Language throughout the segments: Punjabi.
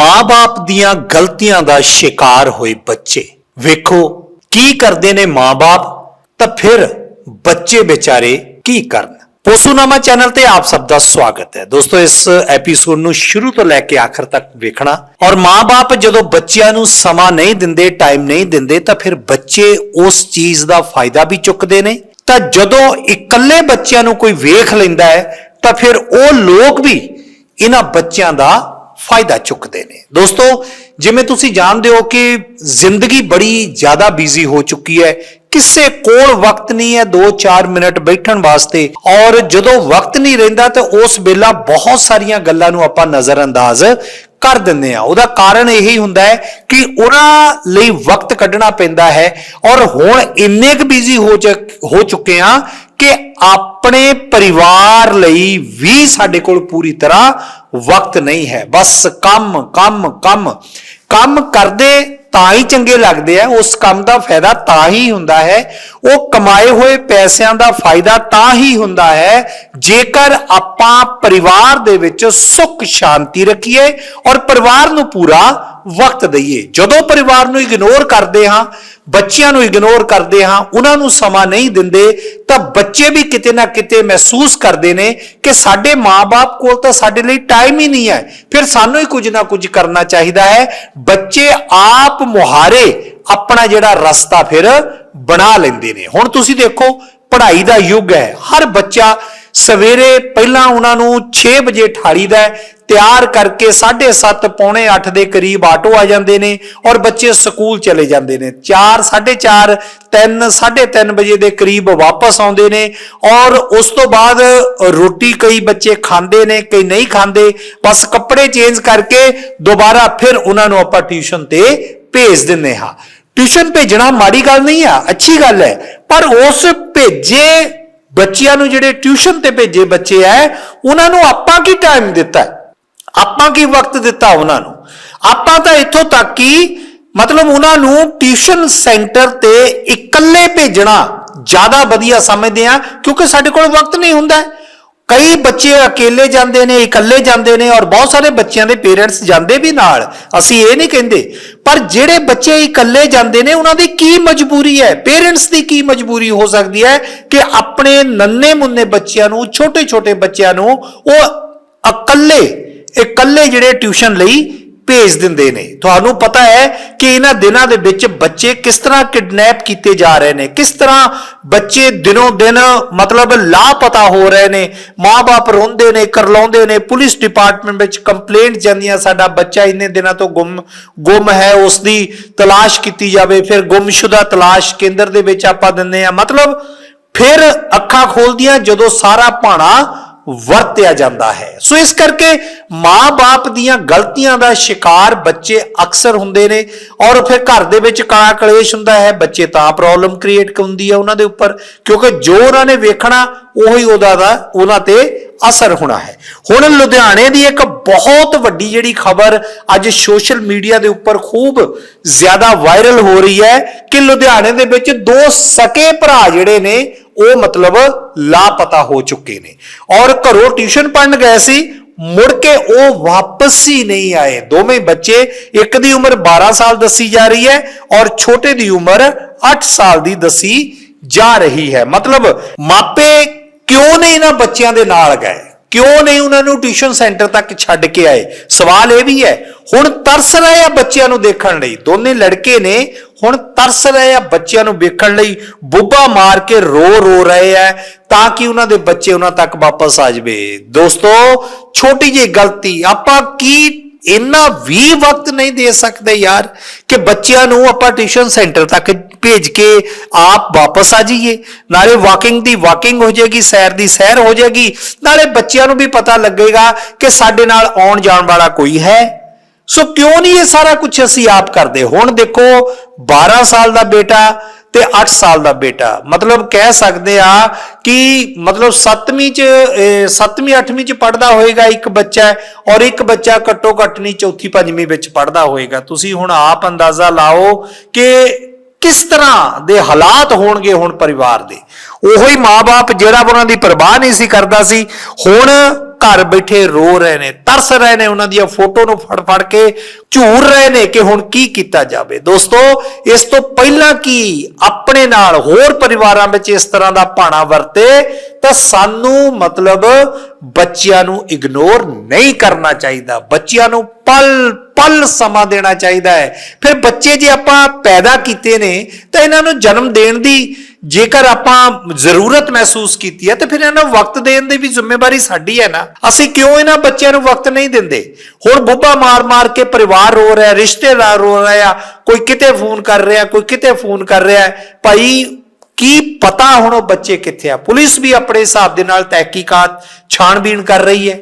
ਮਾਂ-ਬਾਪ ਦੀਆਂ ਗਲਤੀਆਂ ਦਾ ਸ਼ਿਕਾਰ ਹੋਏ ਬੱਚੇ। ਵੇਖੋ, ਕੀ ਕਰਦੇ ਨੇ ਮਾਂ-ਬਾਪ? ਤਾਂ ਫਿਰ ਬੱਚੇ ਵਿਚਾਰੇ ਕੀ ਕਰਨ? ਪੋਸੂਨਾਮਾ ਚੈਨਲ ਤੇ ਆਪ ਸਭ ਦਾ ਸਵਾਗਤ ਹੈ। ਦੋਸਤੋ, ਇਸ ਐਪੀਸੋਡ ਨੂੰ ਸ਼ੁਰੂ ਤੋਂ ਲੈ ਕੇ ਆਖਰ ਤੱਕ ਵੇਖਣਾ। ਔਰ ਮਾਂ-ਬਾਪ ਜਦੋਂ ਬੱਚਿਆਂ ਨੂੰ ਸਮਾਂ ਨਹੀਂ ਦਿੰਦੇ ਟਾਈਮ ਨਹੀਂ ਦਿੰਦੇ, ਤਾਂ ਫਿਰ ਬੱਚੇ ਉਸ ਚੀਜ਼ ਦਾ ਫਾਇਦਾ ਵੀ ਚੁੱਕਦੇ ਨੇ। ਤਾਂ ਜਦੋਂ ਇਕੱਲੇ ਬੱਚਿਆਂ ਨੂੰ ਕੋਈ ਵੇਖ ਲੈਂਦਾ ਹੈ, ਤਾਂ ਫਿਰ ਉਹ ਲੋਕ ਵੀ ਇਹਨਾਂ ਬੱਚਿਆਂ ਦਾ ਫਾਇਦਾ ਚੁੱਕਦੇ ਨੇ। ਦੋਸਤੋ, ਜਿਵੇਂ ਤੁਸੀਂ ਜਾਣਦੇ ਹੋ ਕਿ ਜ਼ਿੰਦਗੀ ਬੜੀ ਜ਼ਿਆਦਾ ਬਿਜ਼ੀ ਹੋ ਚੁੱਕੀ ਹੈ, ਕਿਸੇ ਕੋਲ ਵਕਤ ਨਹੀਂ ਹੈ 2-4 ਮਿੰਟ ਬੈਠਣ ਵਾਸਤੇ। ਔਰ ਜਦੋਂ ਵਕਤ ਨਹੀਂ ਰਹਿੰਦਾ ਤਾਂ ਉਸ ਵੇਲਾ ਬਹੁਤ ਸਾਰੀਆਂ ਗੱਲਾਂ ਨੂੰ ਆਪਾਂ ਨਜ਼ਰ ਅੰਦਾਜ਼ ਕਰ ਦਿੰਦੇ ਆ। ਉਹਦਾ ਕਾਰਨ ਇਹੀ ਹੁੰਦਾ ਹੈ ਕਿ ਉਹਨਾਂ ਲਈ ਵਕਤ ਕੱਢਣਾ ਪੈਂਦਾ ਹੈ ਔਰ ਹੁਣ ਇੰਨੇ ਕੁ ਬਿਜ਼ੀ ਹੋ ਚ- ਹੋ ਚੁੱਕੇ ਆ ਕਿ ਆਪਣੇ ਪਰਿਵਾਰ ਲਈ ਵੀ ਸਾਡੇ ਕੋਲ ਪੂਰੀ ਤਰ੍ਹਾਂ ਵਕਤ ਨਹੀਂ ਹੈ। ਬਸ ਕੰਮ ਕੰਮ ਕੰਮ। ਕੰਮ ਕਰਦੇ ਤਾਂ ਹੀ ਚੰਗੇ ਲੱਗਦੇ ਆ, ਉਸ ਕੰਮ ਦਾ ਫਾਇਦਾ ਤਾਂ ਹੀ ਹੁੰਦਾ ਹੈ, ਉਹ ਕਮਾਏ ਹੋਏ ਪੈਸਿਆਂ ਦਾ ਫਾਇਦਾ ਤਾਂ ਹੀ ਹੁੰਦਾ ਹੈ, ਜੇਕਰ ਆਪਾਂ ਪਰਿਵਾਰ ਦੇ ਵਿੱਚ ਸੁੱਖ ਸ਼ਾਂਤੀ ਰੱਖੀਏ ਔਰ ਪਰਿਵਾਰ ਨੂੰ ਪੂਰਾ ਵਕਤ ਦਈਏ। ਜਦੋਂ ਪਰਿਵਾਰ ਨੂੰ ਇਗਨੋਰ ਕਰਦੇ ਹਾਂ ਬੱਚਿਆਂ ਨੂੰ ਇਗਨੋਰ ਕਰਦੇ ਹਾਂ, ਉਹਨਾਂ ਨੂੰ ਸਮਾਂ ਨਹੀਂ ਦਿੰਦੇ, ਤਾਂ ਬੱਚੇ ਵੀ ਕਿਤੇ ਨਾ ਕਿਤੇ ਮਹਿਸੂਸ ਕਰਦੇ ਨੇ ਕਿ ਸਾਡੇ ਮਾਪੇ ਕੋਲ ਤਾਂ ਸਾਡੇ ਲਈ ਟਾਈਮ ਹੀ ਨਹੀਂ ਹੈ। ਫਿਰ ਸਾਨੂੰ ਹੀ ਕੁਝ ਨਾ ਕੁਝ ਕਰਨਾ ਚਾਹੀਦਾ ਹੈ। ਬੱਚੇ ਆਪ ਮੁਹਾਰੇ ਆਪਣਾ ਜਿਹੜਾ ਰਸਤਾ ਫਿਰ ਬਣਾ ਲੈਂਦੇ ਨੇ। ਹੁਣ ਤੁਸੀਂ ਦੇਖੋ, ਪੜ੍ਹਾਈ ਦਾ ਯੁੱਗ ਹੈ। ਹਰ ਬੱਚਾ ਸਵੇਰੇ ਪਹਿਲਾਂ ਉਹਨਾਂ ਨੂੰ 6 ਵਜੇ ਠਾੜੀਦਾ ਹੈ ਤਿਆਰ ਕਰਕੇ 7:30 ਪੌਣੇ 8 ਦੇ ਕਰੀਬ ਆਟੋ ਆ ਜਾਂਦੇ ਨੇ ਔਰ ਬੱਚੇ ਸਕੂਲ ਚਲੇ ਜਾਂਦੇ ਨੇ। 4 4:30 3 3:30 ਵਜੇ ਦੇ ਕਰੀਬ ਵਾਪਸ ਆਉਂਦੇ ਨੇ ਔਰ ਉਸ ਤੋਂ ਬਾਅਦ ਰੋਟੀ ਕਈ ਬੱਚੇ ਖਾਂਦੇ ਨੇ, ਕਈ ਨਹੀਂ ਖਾਂਦੇ। ਬਸ ਕੱਪੜੇ ਚੇਂਜ ਕਰਕੇ ਦੁਬਾਰਾ ਫਿਰ ਉਹਨਾਂ ਨੂੰ ਆਪਾਂ ਟਿਊਸ਼ਨ ਤੇ ਭੇਜ ਦਿੰਦੇ ਹਾਂ। ਟਿਊਸ਼ਨ ਭੇਜਣਾ ਮਾੜੀ ਗੱਲ ਨਹੀਂ ਆ, ਅੱਛੀ ਗੱਲ ਹੈ। ਪਰ ਉਸ ਭੇਜੇ ਬੱਚਿਆਂ ਨੂੰ ਜਿਹੜੇ ਟਿਊਸ਼ਨ ਤੇ ਭੇਜੇ ਬੱਚੇ ਐ ਉਹਨਾਂ ਨੂੰ ਆਪਾਂ ਕੀ ਟਾਈਮ ਦਿੱਤਾ ਆਪਾਂ ਕੀ ਵਕਤ ਦਿੱਤਾ ਉਹਨਾਂ ਨੂੰ? ਆਪਾਂ ਤਾਂ ਇੱਥੋਂ ਤੱਕ ਕਿ ਮਤਲਬ ਉਹਨਾਂ ਨੂੰ ਟਿਊਸ਼ਨ ਸੈਂਟਰ ਤੇ ਇਕੱਲੇ ਭੇਜਣਾ ਜ਼ਿਆਦਾ ਵਧੀਆ ਸਮਝਦੇ ਆ ਕਿਉਂਕਿ ਸਾਡੇ ਕੋਲ ਵਕਤ ਨਹੀਂ ਹੁੰਦਾ। ਕਈ ਬੱਚੇ ਅਕੇਲੇ ਜਾਂਦੇ ਨੇ, ਇਕੱਲੇ ਜਾਂਦੇ ਨੇ ਔਰ ਬਹੁਤ ਸਾਰੇ ਬੱਚਿਆਂ ਦੇ ਪੇਰੈਂਟਸ ਜਾਂਦੇ ਵੀ ਨਾਲ। ਅਸੀਂ ਇਹ ਨਹੀਂ ਕਹਿੰਦੇ। ਪਰ ਜਿਹੜੇ ਬੱਚੇ ਇਕੱਲੇ ਜਾਂਦੇ ਨੇ, ਉਹਨਾਂ ਦੀ ਕੀ ਮਜਬੂਰੀ ਹੈ? ਪੇਰੈਂਟਸ ਦੀ ਕੀ ਮਜਬੂਰੀ ਹੋ ਸਕਦੀ ਹੈ ਕਿ ਆਪਣੇ ਨੰਨੇ ਮੁੰਨੇ ਬੱਚਿਆਂ ਨੂੰ ਛੋਟੇ ਛੋਟੇ ਬੱਚਿਆਂ ਨੂੰ ਉਹ ਇਕੱਲੇ ਇਕੱਲੇ ਜਿਹੜੇ ਟਿਊਸ਼ਨ ਲਈ ਭੇਜ ਦਿੰਦੇ ਨੇ। ਤੁਹਾਨੂੰ ਪਤਾ ਹੈ ਕਿ ਇਹਨਾਂ ਦਿਨਾਂ ਦੇ ਵਿੱਚ ਬੱਚੇ ਕਿਸ ਤਰ੍ਹਾਂ ਕਿਡਨੈਪ ਕੀਤੇ ਜਾ ਰਹੇ ਨੇ, ਕਿਸ ਤਰ੍ਹਾਂ ਬੱਚੇ ਦਿਨੋਂ ਦਿਨ ਮਤਲਬ ਲਾਪਤਾ ਹੋ ਰਹੇ ਨੇ ਮਾਪੇ ਰੋਂਦੇ ਨੇ, ਕਰਲਾਉਂਦੇ ਨੇ, ਪੁਲਿਸ ਡਿਪਾਰਟਮੈਂਟ ਵਿੱਚ ਕੰਪਲੇਂਟ ਜਾਂਦੀਆਂ, ਸਾਡਾ ਬੱਚਾ ਇੰਨੇ ਦਿਨਾਂ ਤੋਂ ਗੁੰਮ ਗੁੰਮ ਹੈ ਉਸ ਦੀ ਤਲਾਸ਼ ਕੀਤੀ ਜਾਵੇ, ਫਿਰ ਗੁੰਮਸ਼ੁਦਾ ਤਲਾਸ਼ ਕੇਂਦਰ ਦੇ ਵਿੱਚ ਆਪਾਂ ਦਿੰਦੇ ਆ ਮਤਲਬ ਫਿਰ ਅੱਖਾਂ ਖੋਲਦੀਆਂ, ਜਦੋਂ ਸਾਰਾ ਭਾਣਾ ਵਰਤਿਆ ਜਾਂਦਾ ਹੈ। ਸੋ ਇਸ ਕਰਕੇ ਮਾਂ-ਬਾਪ ਦੀਆਂ ਗਲਤੀਆਂ ਦਾ ਸ਼ਿਕਾਰ ਬੱਚੇ ਅਕਸਰ ਹੁੰਦੇ ਨੇ ਔਰ ਫਿਰ ਘਰ ਦੇ ਵਿੱਚ ਕਾਲਾ ਕਲੇਸ਼ ਹੁੰਦਾ ਹੈ, ਬੱਚੇ ਤਾਂ ਪ੍ਰੋਬਲਮ ਕ੍ਰੀਏਟ ਹੁੰਦੀ ਹੈ ਉਹਨਾਂ ਦੇ ਉੱਪਰ ਕਿਉਂਕਿ ਜੋ ਉਹਨਾਂ ਨੇ ਵੇਖਣਾ, ਉਹੀ ਉਹਦਾ ਦਾ, ਉਹਨਾਂ ਤੇ ਅਸਰ ਹੋਣਾ ਹੈ। ਹੁਣ ਲੁਧਿਆਣੇ ਦੀ ਇੱਕ ਬਹੁਤ ਵੱਡੀ ਜਿਹੜੀ ਖਬਰ ਅੱਜ ਸੋਸ਼ਲ ਮੀਡੀਆ ਦੇ ਉੱਪਰ ਖੂਬ ਜ਼ਿਆਦਾ ਵਾਇਰਲ ਹੋ ਰਹੀ ਹੈ ਕਿ ਲੁਧਿਆਣੇ ਦੇ ਵਿੱਚ ਦੋ ਸਕੇ ਭਰਾ ਜਿਹੜੇ ਨੇ, ਉਹ ਮਤਲਬ ਲਾਪਤਾ ਹੋ ਚੁੱਕੇ ਨੇ। ਔਰ ਘਰੋਂ ਟਿਊਸ਼ਨ ਪੜਨ ਗਏ ਸੀ, ਮੁੜ ਕੇ ਉਹ ਵਾਪਸ ਹੀ ਨਹੀਂ ਆਏ। ਦੋਵੇਂ ਬੱਚੇ ਇੱਕ ਦੀ ਉਮਰ 12 ਸਾਲ ਦੱਸੀ ਜਾ ਰਹੀ ਹੈ ਔਰ ਛੋਟੇ ਦੀ ਉਮਰ 8 ਸਾਲ ਦੀ ਦੱਸੀ ਜਾ ਰਹੀ ਹੈ। ਮਤਲਬ ਮਾਪੇ ਕਿਉਂ ਨਹੀਂ ਇਹਨਾਂ ਬੱਚਿਆਂ ਦੇ ਨਾਲ ਗਏ? ਕਿਉਂ ਨਹੀਂ ਉਹਨਾਂ ਨੂੰ ਟਿਊਸ਼ਨ ਸੈਂਟਰ ਤੱਕ ਛੱਡ ਕੇ ਆਏ? ਸਵਾਲ ਇਹ ਵੀ ਹੈ, ਹੁਣ ਤਰਸ ਰਹੇ ਆ ਬੱਚਿਆਂ ਨੂੰ ਦੇਖਣ ਲਈ। ਦੋਨੇ ਲੜਕੇ ਨੇ ਹੁਣ ਤਰਸ ਰਹੇ ਆ ਬੱਚਿਆਂ ਨੂੰ ਵੇਖਣ ਲਈ। ਬੁੱਬਾ ਮਾਰ ਕੇ ਰੋ ਰੋ ਰਹੇ ਆ, ਤਾਂ ਕਿ ਉਹਨਾਂ ਦੇ ਬੱਚੇ ਉਹਨਾਂ ਤੱਕ ਵਾਪਸ ਆ ਜਾਵੇ। ਦੋਸਤੋ, ਛੋਟੀ ਜਿਹੀ ਗਲਤੀ। ਆਪਾਂ ਕੀ ਇੰਨਾ ਵੀ ਵਕਤ ਨਹੀਂ ਦੇ ਸਕਦੇ ਯਾਰ ਕਿ ਬੱਚਿਆਂ ਨੂੰ ਆਪਾਂ ਟਿਊਸ਼ਨ ਸੈਂਟਰ ਤੱਕ ਭੇਜ ਕੇ ਆਪ ਵਾਪਸ ਆ ਜਾਈਏ। ਨਾਲੇ ਵਾਕਿੰਗ ਦੀ ਵਾਕਿੰਗ ਹੋ ਜਾਏਗੀ, ਸੈਰ ਦੀ ਸੈਰ ਹੋ ਜਾਏਗੀ। ਨਾਲੇ ਬੱਚਿਆਂ ਨੂੰ ਵੀ ਪਤਾ ਲੱਗੇਗਾ ਕਿ ਸਾਡੇ ਨਾਲ ਆਉਣ ਜਾਣ ਵਾਲਾ ਕੋਈ ਹੈ। ਸੋ ਕਿਉਂ ਨਹੀਂ ਇਹ ਸਾਰਾ ਕੁਝ ਅਸੀਂ ਆਪ ਕਰਦੇ? ਹੁਣ ਦੇਖੋ 12 ਸਾਲ ਦਾ ਬੇਟਾ ਤੇ 8 ਸਾਲ ਦਾ ਬੇਟਾ। ਮਤਲਬ ਕਹਿ ਸਕਦੇ ਆ ਕਿ ਮਤਲਬ 7ਵੀਂ ਚ 7ਵੀਂ 8ਵੀਂ ਚ ਪੜਦਾ ਹੋਏਗਾ ਇੱਕ ਬੱਚਾ ਔਰ ਇੱਕ ਬੱਚਾ ਘੱਟੋ ਘੱਟ ਨਹੀਂ, ਚੌਥੀ, ਪੰਜਵੀਂ ਵਿੱਚ ਪੜਦਾ ਹੋਏਗਾ। ਤੁਸੀਂ ਹੁਣ ਆਪ ਅੰਦਾਜ਼ਾ ਲਾਓ ਕਿ ਕਿਸ ਤਰ੍ਹਾਂ ਦੇ ਹਾਲਾਤ ਹੋਣਗੇ ਹੁਣ ਪਰਿਵਾਰ ਦੇ? ਉਹੀ ਮਾਪੇ ਜਿਹੜਾ ਉਹਨਾਂ ਦੀ ਪਰਵਾਹ ਨਹੀਂ ਸੀ ਕਰਦਾ ਸੀ, ਹੁਣ ਘਰ ਬੈਠੇ ਰੋ ਰਹੇ ਨੇ, ਤਰਸ ਰਹੇ ਨੇ, ਉਹਨਾਂ ਦੀਆਂ ਫੋਟੋ ਨੂੰ ਫੜ ਫੜ ਕੇ ਝੂਰ ਰਹੇ ਨੇ ਕਿ ਹੁਣ ਕੀ ਕੀਤਾ ਜਾਵੇ। ਦੋਸਤੋ, ਇਸ ਤੋਂ ਪਹਿਲਾਂ ਕੀ ਆਪਣੇ ਨਾਲ ਹੋਰ ਪਰਿਵਾਰਾਂ ਵਿੱਚ ਇਸ ਤਰ੍ਹਾਂ ਦਾ ਭਾਣਾ ਵਰਤੇ, ਤਾਂ ਸਾਨੂੰ ਮਤਲਬ ਬੱਚਿਆਂ ਨੂੰ ਇਗਨੋਰ ਨਹੀਂ ਕਰਨਾ ਚਾਹੀਦਾ। ਬੱਚਿਆਂ ਨੂੰ ਪਲ ਪਲ ਸਮਾਂ ਦੇਣਾ ਚਾਹੀਦਾ ਹੈ। ਫਿਰ ਬੱਚੇ ਜੇ ਆਪਾਂ ਪੈਦਾ ਕੀਤੇ ਨੇ, ਤਾਂ ਇਹਨਾਂ ਨੂੰ ਜਨਮ ਦੇਣ ਦੀ ਜੇਕਰ ਆਪਾਂ ਜ਼ਰੂਰਤ ਮਹਿਸੂਸ ਕੀਤੀ ਹੈ, ਤੇ ਫਿਰ ਇਹਨਾਂ ਨੂੰ ਵਕਤ ਦੇਣ ਦੀ ਵੀ ਜ਼ਿੰਮੇਵਾਰੀ ਸਾਡੀ ਹੈ ਨਾ। ਅਸੀਂ ਕਿਉਂ ਇਹਨਾਂ ਬੱਚਿਆਂ ਨੂੰ ਵਕਤ ਨਹੀਂ ਦਿੰਦੇ? ਹੁਣ ਬੁੱਬਾ ਮਾਰ-ਮਾਰ ਕੇ ਪਰਿਵਾਰ ਰੋ ਰਿਹਾ, ਰਿਸ਼ਤੇਦਾਰ ਰੋ ਰਿਹਾ, ਕੋਈ ਕਿਤੇ ਫੋਨ ਕਰ ਰਿਹਾ, ਕੋਈ ਕਿਤੇ ਫੋਨ ਕਰ ਰਿਹਾ ਭਾਈ, ਕੀ ਪਤਾ ਹੁਣ ਉਹ ਬੱਚੇ ਕਿੱਥੇ ਆ? ਪੁਲਿਸ ਵੀ ਆਪਣੇ ਹਿਸਾਬ ਦੇ ਨਾਲ ਤਹਿਕੀਕਾਤ, ਛਾਣਬੀਣ ਕਰ ਰਹੀ ਹੈ।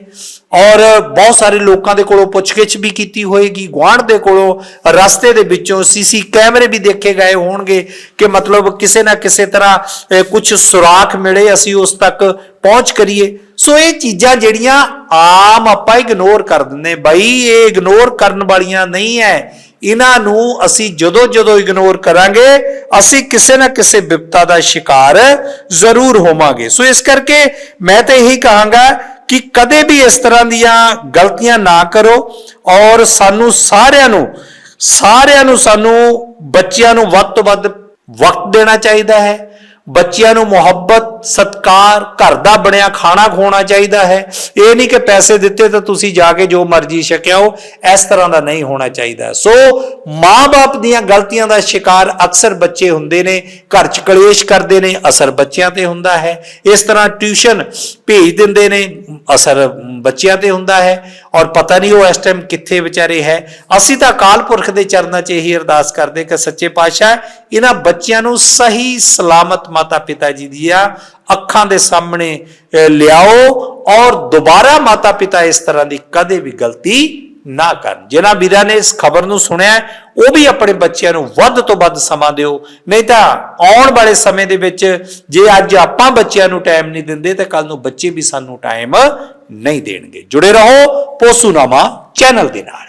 ਔਰ ਬਹੁਤ ਸਾਰੇ ਲੋਕਾਂ ਦੇ ਕੋਲੋਂ ਪੁੱਛਗਿੱਛ ਵੀ ਕੀਤੀ ਹੋਏਗੀ, ਗੁਆਂਢ ਦੇ ਕੋਲੋਂ, ਰਸਤੇ ਦੇ ਵਿੱਚੋਂ ਸੀਸੀ ਕੈਮਰੇ ਵੀ ਦੇਖੇ ਗਏ ਹੋਣਗੇ ਕਿ ਮਤਲਬ ਕਿਸੇ ਨਾ ਕਿਸੇ ਤਰ੍ਹਾਂ ਕੁਝ ਸੁਰਾਖ ਮਿਲੇ ਅਸੀਂ ਉਸ ਤੱਕ ਪਹੁੰਚ ਕਰੀਏ। ਸੋ ਇਹ ਚੀਜ਼ਾਂ ਜਿਹੜੀਆਂ ਆਮ ਆਪਾਂ ਇਗਨੋਰ ਕਰ ਦਿੰਦੇ ਬਾਈ ਇਹ ਇਗਨੋਰ ਕਰਨ ਵਾਲੀਆਂ ਨਹੀਂ ਹੈ ਇਹਨਾਂ ਨੂੰ ਅਸੀਂ ਜਦੋਂ ਜਦੋਂ ਇਗਨੋਰ ਕਰਾਂਗੇ, ਅਸੀਂ ਕਿਸੇ ਨਾ ਕਿਸੇ ਵਿਪਤਾ ਦਾ ਸ਼ਿਕਾਰ ਜ਼ਰੂਰ ਹੋਵਾਂਗੇ। ਸੋ ਇਸ ਕਰਕੇ ਮੈਂ ਤਾਂ ਇਹੀ ਕਹਾਂਗਾ ਕਿ ਕਦੇ ਵੀ ਇਸ ਤਰ੍ਹਾਂ ਦੀਆਂ ਗਲਤੀਆਂ ਨਾ ਕਰੋ ਔਰ ਸਾਨੂੰ ਸਾਰਿਆਂ ਨੂੰ ਸਾਰਿਆਂ ਨੂੰ ਸਾਨੂੰ ਬੱਚਿਆਂ ਨੂੰ ਵੱਧ ਤੋਂ ਵੱਧ ਵਕਤ ਦੇਣਾ ਚਾਹੀਦਾ ਹੈ। ਬੱਚਿਆਂ ਨੂੰ ਮੁਹੱਬਤ, ਸਤਕਾਰ, ਘਰ ਦਾ ਬਣਿਆ ਖਾਣਾ ਖਵਾਉਣਾ ਚਾਹੀਦਾ ਹੈ। ਇਹ ਨਹੀਂ ਕਿ ਪੈਸੇ ਦਿੱਤੇ ਤਾਂ ਤੁਸੀਂ ਜਾ ਕੇ ਜੋ ਮਰਜ਼ੀ ਛਕਿਆਓ, ਇਸ ਤਰ੍ਹਾਂ ਦਾ ਨਹੀਂ ਹੋਣਾ ਚਾਹੀਦਾ। ਸੋ ਮਾਂ-ਬਾਪ ਦੀਆਂ ਗਲਤੀਆਂ ਦਾ ਸ਼ਿਕਾਰ ਅਕਸਰ ਬੱਚੇ ਹੁੰਦੇ ਨੇ, ਘਰ 'ਚ ਕਲੇਸ਼ ਕਰਦੇ ਨੇ, ਅਸਰ ਬੱਚਿਆਂ ਤੇ ਹੁੰਦਾ ਹੈ। ਇਸ ਤਰ੍ਹਾਂ ਟਿਊਸ਼ਨ ਭੇਜ ਦਿੰਦੇ ਨੇ, ਅਸਰ ਬੱਚਿਆਂ ਤੇ ਹੁੰਦਾ ਹੈ। ਔਰ ਪਤਾ ਨਹੀਂ ਉਹ ਇਸ ਟਾਈਮ ਕਿੱਥੇ ਵਿਚਾਰੇ ਹੈ। ਅਸੀਂ ਤਾਂ ਅਕਾਲ ਪੁਰਖ ਦੇ ਚਰਨਾਂ 'ਚ ਇਹੀ ਅਰਦਾਸ ਕਰਦੇ ਕਿ ਸੱਚੇ ਪਾਤਸ਼ਾਹ, ਇਹਨਾਂ ਬੱਚਿਆਂ ਨੂੰ ਸਹੀ ਸਲਾਮਤ ਮਾਤਾ ਪਿਤਾ ਜੀ ਦੀਆਂ ਅੱਖਾਂ ਦੇ ਸਾਹਮਣੇ ਲਿਆਓ ਔਰ ਦੁਬਾਰਾ ਮਾਤਾ ਪਿਤਾ ਇਸ ਤਰ੍ਹਾਂ ਦੀ ਕਦੇ ਵੀ ਗਲਤੀ ਨਾ ਕਰਨ। ਜਿਨ੍ਹਾਂ ਵੀਰਾਂ ਨੇ ਇਸ ਖਬਰ ਨੂੰ ਸੁਣਿਆ ਉਹ ਵੀ ਆਪਣੇ ਬੱਚਿਆਂ ਨੂੰ ਵੱਧ ਤੋਂ ਵੱਧ ਸਮਾਂ ਦਿਓ। ਨਹੀਂ ਤਾਂ ਆਉਣ ਵਾਲੇ ਸਮੇਂ ਦੇ ਵਿੱਚ ਜੇ ਅੱਜ ਆਪਾਂ ਬੱਚਿਆਂ ਨੂੰ ਟਾਈਮ ਨਹੀਂ ਦਿੰਦੇ, ਤਾਂ ਕੱਲ ਨੂੰ ਬੱਚੇ ਵੀ ਸਾਨੂੰ ਟਾਈਮ ਨਹੀਂ ਦੇਣਗੇ। ਜੁੜੇ ਰਹੋ ਪੋਸੂਨਾਮਾ ਚੈਨਲ ਦੇ ਨਾਲ।